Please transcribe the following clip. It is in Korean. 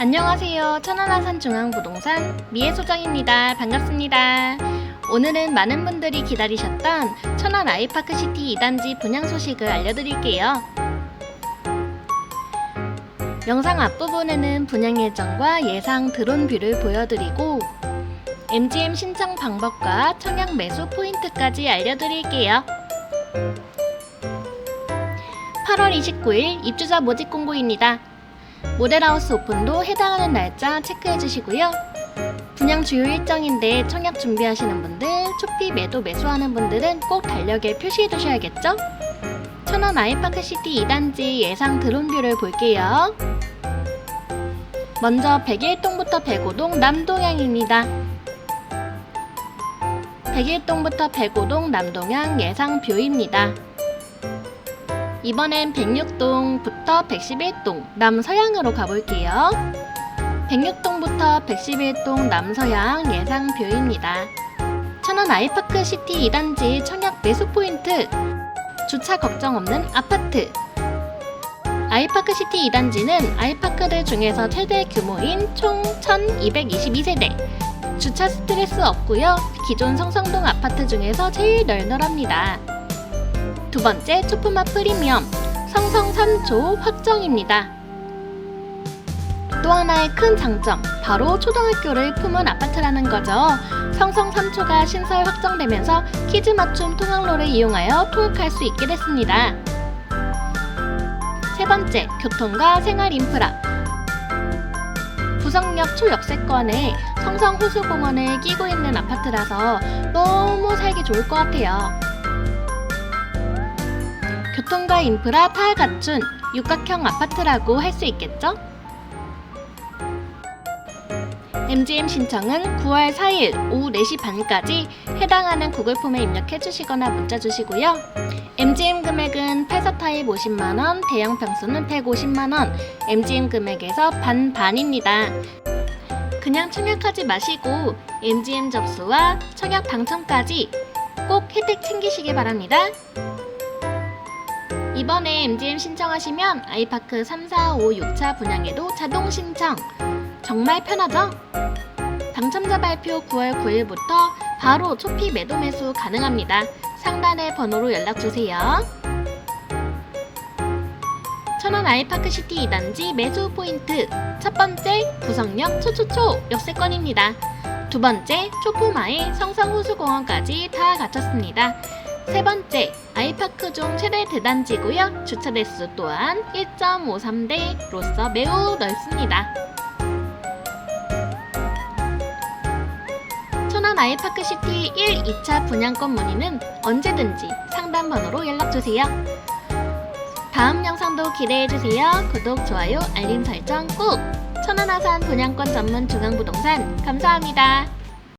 안녕하세요. 천안아산 중앙부동산 미애 소장입니다. 반갑습니다. 오늘은 많은 분들이 기다리셨던 천안 아이파크 시티 2단지 분양 소식을 알려드릴게요. 영상 앞부분에는 분양 예정과 예상 드론 뷰를 보여드리고 MGM 신청 방법과 청약 매수 포인트까지 알려드릴게요. 8월 29일 입주자 모집 공고입니다. 모델하우스 오픈도 해당하는 날짜 체크해 주시고요. 분양 주요 일정인데 청약 준비하시는 분들, 초피 매도 매수하는 분들은 꼭 달력에 표시해 두셔야겠죠? 천안 아이파크 시티 2단지 예상 드론뷰를 볼게요. 먼저 101동부터 105동 남동향입니다. 101동부터 105동 남동향 예상 뷰입니다. 이번엔 106동부터 111동 남서향으로 가볼게요. 106동부터 111동 남서향 예상 뷰입니다. 천안 아이파크 시티 2단지 청약 매수 포인트 주차 걱정 없는 아파트 아이파크 시티 2단지는 아이파크들 중에서 최대 규모인 총 1222세대 주차 스트레스 없고요. 기존 성성동 아파트 중에서 제일 널널합니다. 두 번째 초품화 프리미엄 성성 3초 확정입니다. 또 하나의 큰 장점 바로 초등학교를 품은 아파트라는 거죠. 성성 3초가 신설 확정되면서 퀴즈 맞춤 통학로를 이용하여 통학할 수 있게 됐습니다. 세 번째 교통과 생활 인프라 부성역 초역세권에 성성 호수공원을 끼고 있는 아파트라서 너무 살기 좋을 것 같아요. 교통과 인프라 다 갖춘 육각형 아파트라고 할 수 있겠죠? MGM 신청은 9월 4일 오후 4시 반까지 해당하는 구글 폼에 입력해 주시거나 문자 주시고요. MGM 금액은 8사 타입 50만원, 대형 평수는 150만원, MGM 금액에서 반반입니다. 그냥 청약하지 마시고 MGM 접수와 청약 당첨까지 꼭 혜택 챙기시기 바랍니다. 이번에 MGM 신청하시면 아이파크 3, 4, 5, 6차 분양에도 자동 신청. 정말 편하죠? 당첨자 발표 9월 9일부터 바로 초피 매도 매수 가능합니다. 상단의 번호로 연락주세요. 천안 아이파크 시티 2단지 매수 포인트. 첫 번째, 구성역 초초초 역세권입니다. 두 번째, 초포마에 성성호수공원까지 다 갖췄습니다. 세 번째, 아이파크 중 최대 대단지고요. 주차 대수 또한 1.53대로서 매우 넓습니다. 천안 아이파크 시티 1, 2차 분양권 문의는 언제든지 상담 번호로 연락주세요. 다음 영상도 기대해주세요. 구독, 좋아요, 알림 설정 꾹! 천안아산 분양권 전문 중앙부동산 감사합니다.